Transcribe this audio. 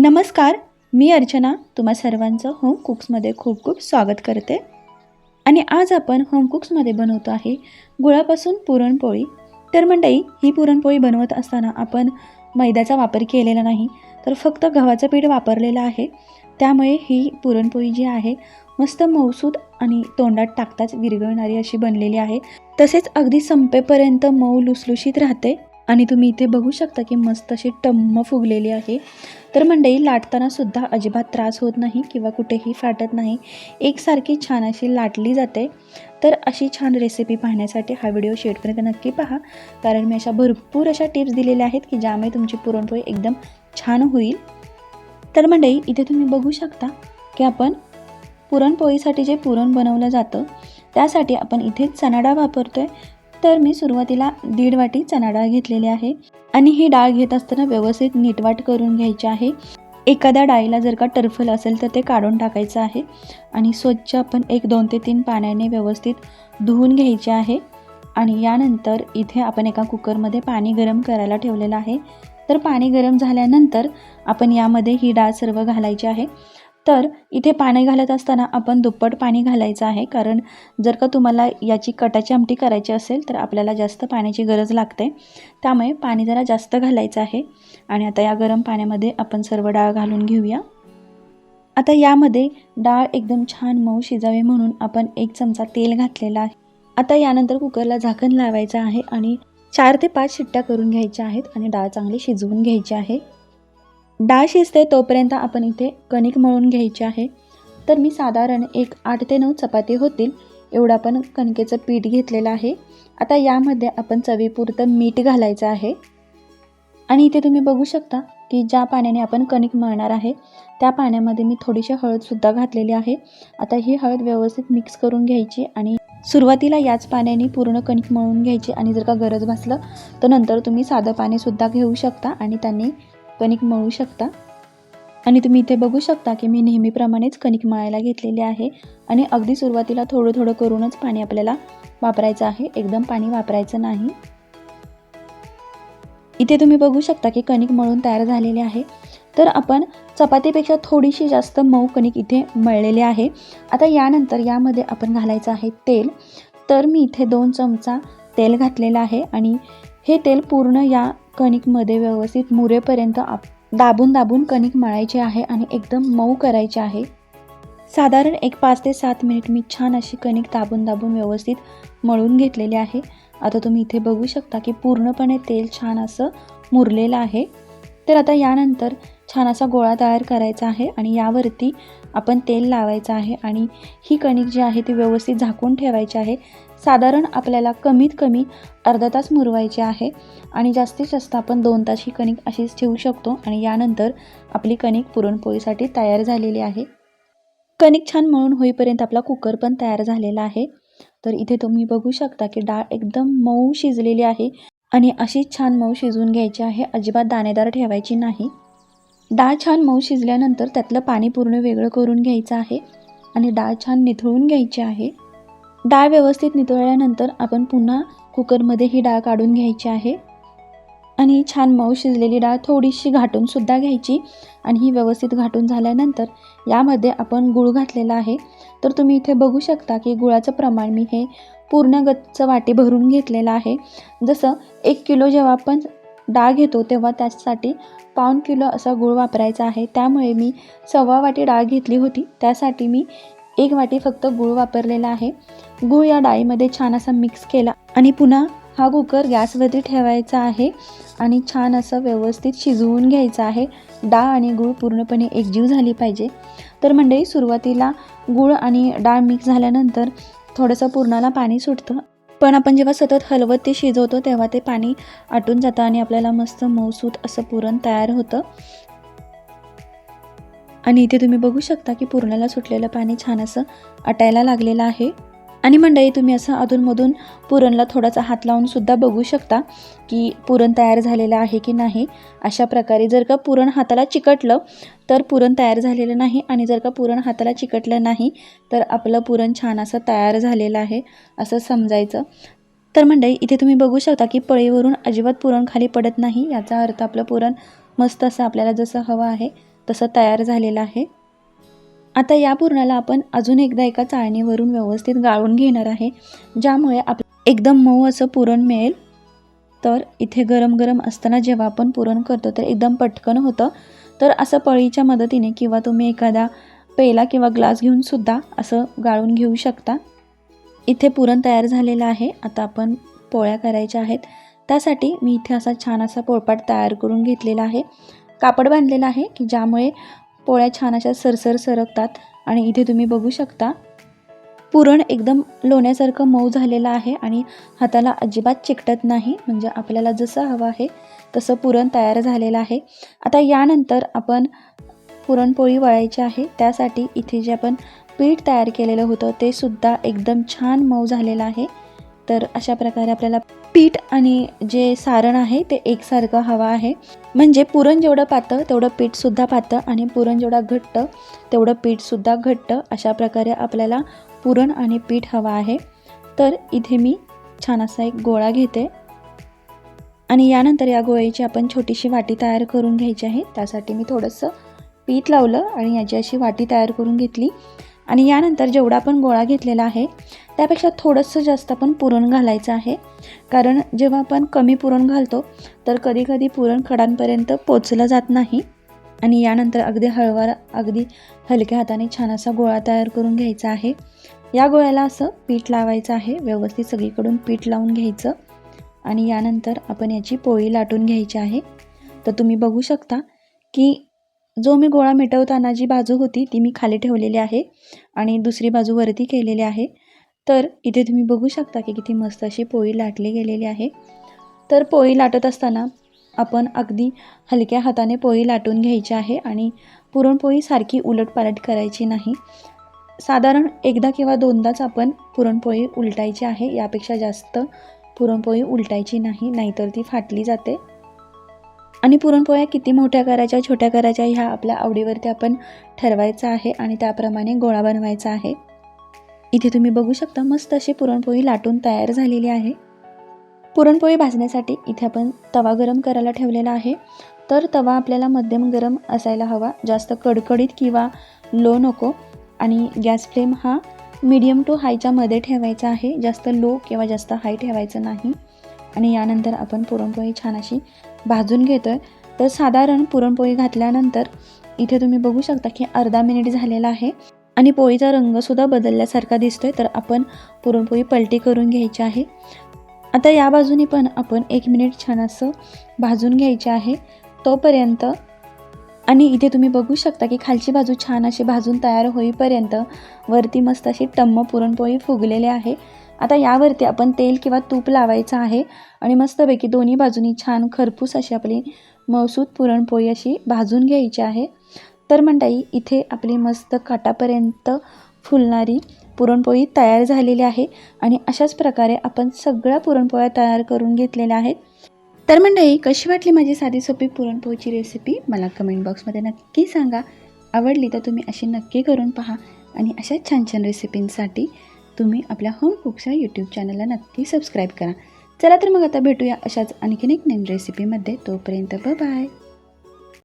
नमस्कार मी अर्चना. तुम्हा सर्वांचं होम कुक्समध्ये खूप खूप स्वागत करते. आणि आज आपण होम कुक्समध्ये बनवतो आहे गुळापासून पुरणपोळी. तर मंडई ही पुरणपोळी बनवत असताना आपण मैद्याचा वापर केलेला नाही तर फक्त गव्हाचं पीठ वापरलेलं आहे. त्यामुळे ही पुरणपोळी जी आहे मस्त मऊसूद आणि तोंडात टाकताच विरघळणारी अशी बनलेली आहे. तसेच अगदी संपेपर्यंत मऊ लुसलुशीत राहते. आणि तुम्ही इथे बघू शकता की मस्त अशी टम्म फुगलेली आहे. तर मंडई लाटताना सुद्धा अजिबात त्रास होत नाही किंवा कुठेही फाटत नाही. एकसारखी छान अशी लाटली जाते. तर अशी छान रेसिपी पाहण्यासाठी हा व्हिडिओ शेवटपर्यंत नक्की पहा. कारण मी अशा भरपूर अशा टिप्स दिलेल्या आहेत की ज्यामुळे तुमची पुरणपोळी एकदम छान होईल. तर मंडई इथे तुम्ही बघू शकता की आपण पुरणपोळीसाठी जे पुरण बनवलं जातं त्यासाठी आपण इथे चणाडा वापरतो आहे तर मी सुरुवातीला दीड वाटी चणा डाळ घेतलेली आहे आणि ही डाळ घेत असताना व्यवस्थित नीटवाट करून घ्यायची आहे. एखाद्या डाळीला जर का टर्फल असेल तर ते काढून टाकायचं आहे आणि स्वच्छ आपण एक दोन ते तीन पाण्याने व्यवस्थित धुवून घ्यायचे आहे. आणि यानंतर इथे आपण एका कुकरमध्ये पाणी गरम करायला ठेवलेलं आहे. तर पाणी गरम झाल्यानंतर आपण यामध्ये ही डाळ सर्व घालायची आहे. तर इथे पाणी घालत असताना आपण दुप्पट पाणी घालायचं आहे. कारण जर का तुम्हाला याची कटाची आमटी करायची असेल तर आपल्याला जास्त पाण्याची गरज लागते. त्यामुळे पाणी जरा जास्त घालायचं आहे. आणि आता या गरम पाण्यामध्ये आपण सर्व डाळ घालून घेऊया. आता यामध्ये डाळ एकदम छान मऊ शिजावे म्हणून आपण एक चमचा तेल घातलेला आहे. आता यानंतर कुकरला झाकण लावायचं आहे आणि चार ते पाच शिट्ट्या करून घ्यायच्या आहेत आणि डाळ चांगली शिजवून घ्यायची आहे. डाळ शिजते तोपर्यंत आपण इथे कणिक मळून घ्यायची आहे. तर मी साधारण एक आठ ते नऊ चपाती होतील एवढं आपण कणकेचं पीठ घेतलेलं आहे. आता यामध्ये आपण चवीपुरतं मीठ घालायचं आहे. आणि इथे तुम्ही बघू शकता की ज्या पाण्याने आपण कणिक मळणार आहे त्या पाण्यामध्ये मी थोडीशी हळदसुद्धा घातलेली आहे. आता ही हळद व्यवस्थित मिक्स करून घ्यायची आणि सुरुवातीला याच पाण्याने पूर्ण कणिक मळून घ्यायची. आणि जर का गरज भासलं तर नंतर तुम्ही साधं पाणीसुद्धा घेऊ शकता आणि त्यांनी कणिक मळू शकता. आणि तुम्ही इथे बघू शकता की मी नेहमीप्रमाणेच कणिक मळायला घेतलेली आहे. आणि अगदी सुरुवातीला थोडं थोडं करूनच पाणी आपल्याला वापरायचं आहे. एकदम पाणी वापरायचं नाही. इथे तुम्ही बघू शकता की कणिक मळून तयार झालेले आहे. तर आपण चपातीपेक्षा थोडीशी जास्त मऊ कणिक इथे मळलेले आहे. आता यानंतर यामध्ये आपण घालायचं आहे तेल. तर मी इथे दोन चमचा तेल घातलेलं आहे. आणि हे तेल पूर्ण या कणिकमध्ये व्यवस्थित मुरेपर्यंत आप दाबून दाबून कणिक मळायचे आहे आणि एकदम मऊ करायचे आहे. साधारण एक पाच ते सात मिनिट मी छान अशी कणिक दाबून दाबून व्यवस्थित मळून घेतलेली आहे. आता तुम्ही इथे बघू शकता की पूर्णपणे तेल छान असं मुरलेलं आहे. तर आता यानंतर छान असा गोळा तयार करायचा आहे आणि यावरती आपण तेल लावायचं आहे आणि ही कणिक जी आहे ती व्यवस्थित झाकून ठेवायची आहे. साधारण आपल्याला कमीत कमी अर्धा तास मुरवायचे आहे आणि जास्तीत जास्त आपण दोन तास ही कणिक अशीच ठेवू शकतो आणि यानंतर आपली कणिक पुरणपोळीसाठी तयार झालेली आहे. कणिक छान मळून होईपर्यंत आपला कुकर पण तयार झालेला आहे. तर इथे तुम्ही बघू शकता की डाळ एकदम मऊ शिजलेली आहे आणि अशीच छान मऊ शिजवून घ्यायची आहे. अजिबात दाणेदार ठेवायची नाही. डाळ छान मऊ शिजल्यानंतर त्यातलं पाणी पूर्ण वेगळं करून घ्यायचं आहे आणि डाळ छान निथळून घ्यायची आहे. डाळ व्यवस्थित नितळल्यानंतर आपण पुन्हा कुकरमध्ये ही डाळ काढून घ्यायची आहे. आणि छान मऊ शिजलेली डाळ थोडीशी घाटूनसुद्धा घ्यायची. आणि ही व्यवस्थित घाटून झाल्यानंतर यामध्ये आपण गुळ घातलेला आहे. तर तुम्ही इथे बघू शकता की गुळाचं प्रमाण मी हे पूर्ण गच्च वाटी भरून घेतलेलं आहे. जसं एक किलो जेव्हा आपण डाळ घेतो तेव्हा त्यासाठी पाऊण किलो असा गुळ वापरायचा आहे. त्यामुळे मी सव्वा वाटी डाळ घेतली होती. त्यासाठी मी एक वाटी फक्त गूळ वापरलेला आहे. गूळ या डाळीमध्ये छान असा मिक्स केला आणि पुन्हा हा कुकर गॅसवरती ठेवायचा आहे आणि छान असं व्यवस्थित शिजवून घ्यायचं आहे. डाळ आणि गूळ पूर्णपणे एकजीव झाली पाहिजे. तर मंडळी सुरुवातीला गूळ आणि डाळ मिक्स झाल्यानंतर थोडंसं पूर्णाला पाणी सुटतं. पण आपण जेव्हा सतत हलवत ते शिजवतो तेव्हा ते पाणी आटून जातं आणि आपल्याला मस्त मऊसूत असं पुरण तयार होतं. आणि इथे तुम्ही बघू शकता की पुरणाला सुटलेलं पाणी छान असं आटायला लागलेलं आहे. आणि मंडळी तुम्ही असं अधूनमधून पुरणला थोडासा हात लावून सुद्धा बघू शकता की पुरण तयार झालेलं आहे की नाही. अशा प्रकारे जर का पुरण हाताला चिकटलं तर पुरण तयार झालेलं नाही आणि जर का पुरण हाताला चिकटलं नाही तर आपलं पुरण छान असं तयार झालेलं आहे असं समजायचं. तर मंडळी इथे तुम्ही बघू शकता की पळीवरून अजिबात पुरण खाली पडत नाही. याचा अर्थ आपलं पुरण मस्त असं आपल्याला जसं हवं आहे तसं तयार झालेलं आहे. आता या पुरणाला आपण अजून एकदा एका चाळणीवरून व्यवस्थित गाळून घेणार आहे ज्यामुळे आप एकदम मऊ असं पुरण मिळेल. तर इथे गरम गरम असताना जेव्हा आपण पुरण करतो तर एकदम पटकन होतं. तर असं पळीच्या मदतीने किंवा तुम्ही एखादा पेला किंवा ग्लास घेऊन सुद्धा असं गाळून घेऊ शकता. इथे पुरण तयार झालेलं आहे. आता आपण पोळ्या करायच्या आहेत. त्यासाठी मी इथे असा छान असा पोळपाट तयार करून घेतलेला आहे. कापड बांधलेलं आहे की ज्यामुळे पोळ्या छान अशा सरसर सरकतात आणि इथे तुम्ही बघू शकता पुरण एकदम लोण्यासारखं मऊ झालेलं आहे आणि हाताला अजिबात चिकटत नाही. म्हणजे आपल्याला जसं हवं आहे तसं पुरण तयार झालेलं आहे. आता यानंतर आपण पुरणपोळी वळायची आहे. त्यासाठी इथे जे आपण पीठ तयार केलेलं होतं ते सुद्धा एकदम छान मऊ झालेलं आहे. तर अशा प्रकारे आपल्याला पीठ आणि जे सारण आहे ते एकसारखं हवं आहे. म्हणजे पुरण जेवढं पातं तेवढं पीठसुद्धा पातं आणि पुरण जेवढा घट्ट तेवढं पीठसुद्धा घट्ट अशा प्रकारे आपल्याला पुरण आणि पीठ हवं आहे. तर इथे मी छान असा एक गोळा घेते. आणि यानंतर या गोळ्याची आपण छोटीशी वाटी तयार करून घ्यायची आहे. त्यासाठी मी थोडंसं पीठ लावलं आणि याची अशी वाटी तयार करून घेतली. आणि यानंतर जेवढा आपण गोळा घेतलेला आहे त्यापेक्षा थोडंसं जास्त आपण पुरण घालायचं आहे. कारण जेव्हा आपण कमी पुरण घालतो तर कधीकधी पुरण खडांपर्यंत पोचलं जात नाही. आणि यानंतर अगदी हळवार अगदी हलक्या हाताने छान असा गोळा तयार करून घ्यायचा आहे. या गोळ्याला असं पीठ लावायचं आहे व्यवस्थित सगळीकडून पीठ लावून घ्यायचं. आणि यानंतर आपण याची पोळी लाटून घ्यायची आहे. तर तुम्ही बघू शकता की जो मी गोळा मिटवताना जी बाजू होती ती मी खाली ठेवलेली आहे आणि दुसरी बाजू वरती केलेली आहे. तर इथे तुम्ही बघू शकता की किती मस्त अशी पोळी लाटली गेलेली आहे. तर पोळी लाटत असताना आपण अगदी हलक्या हाताने पोळी लाटून घ्यायची आहे आणि पुरणपोळी सारखी उलटपालट करायची नाही. साधारण एकदा किंवा दोनदाच आपण पुरणपोळी उलटायची आहे. यापेक्षा जास्त पुरणपोळी उलटायची नाही नाहीतर ती फाटली जाते. आणि पुरणपोळ्या किती मोठ्या करायच्या छोट्या करायच्या ह्या आपल्या आवडीवरती आपण ठरवायचं आहे आणि त्याप्रमाणे गोळा बनवायचा आहे. इथे तुम्ही बघू शकता मस्त अशी पुरणपोळी लाटून तयार झालेली आहे. पुरणपोळी भाजण्यासाठी इथे आपण तवा गरम करायला ठेवलेला आहे. तर तवा आपल्याला मध्यम गरम असायला हवा. जास्त कडकडीत किंवा लो नको. आणि गॅस फ्लेम हा मीडियम टू हायच्या मध्ये ठेवायचा आहे. जास्त लो किंवा जास्त हाय ठेवायचं नाही. आणि यानंतर आपण पुरणपोळी छान अशी भाजून घेतो आहे तर साधारण पुरणपोळी घातल्यानंतर इथे तुम्ही बघू शकता की अर्धा मिनिट झालेला आहे. आणि पोळीचा रंगसुद्धा बदलल्यासारखा दिसतोय. तर आपण पुरणपोळी पलटी करून घ्यायची आहे. आता या बाजूने पण आपण एक मिनिट छान असं भाजून घ्यायचे आहे. तोपर्यंत आणि इथे तुम्ही बघू शकता की खालची बाजू छान अशी भाजून तयार होईपर्यंत वरती मस्त अशी टम्म पुरणपोळी फुगलेली आहे. आता यावरती आपण तेल किंवा तूप लावायचं आहे. आणि मस्तपैकी दोन्ही बाजूनी छान खरपूस अशी आपली मसूद पुरणपोळी अशी भाजून घ्यायची आहे. तर मंडळी इथे आपली मस्त काटापर्यंत फुलणारी पुरणपोळी तयार झालेली आहे. आणि अशाच प्रकारे आपण सगळ्या पुरणपोळ्या तयार करून घेतलेल्या आहेत. तर मंडळी कशी वाटली माझी साधी सोपी पुरणपोळीची रेसिपी मला कमेंट बॉक्समध्ये नक्की सांगा. आवडली तर तुम्ही अशी नक्की करून पहा. आणि अशाच छान छान रेसिपींसाठी तुम्ही आपल्या होम कुकच्या यूट्यूब चॅनलला नक्की सबस्क्राईब करा. चला तर मग आता भेटूया अशाच आणखीन एक नवीन रेसिपीमध्ये तोपर्यंत बाय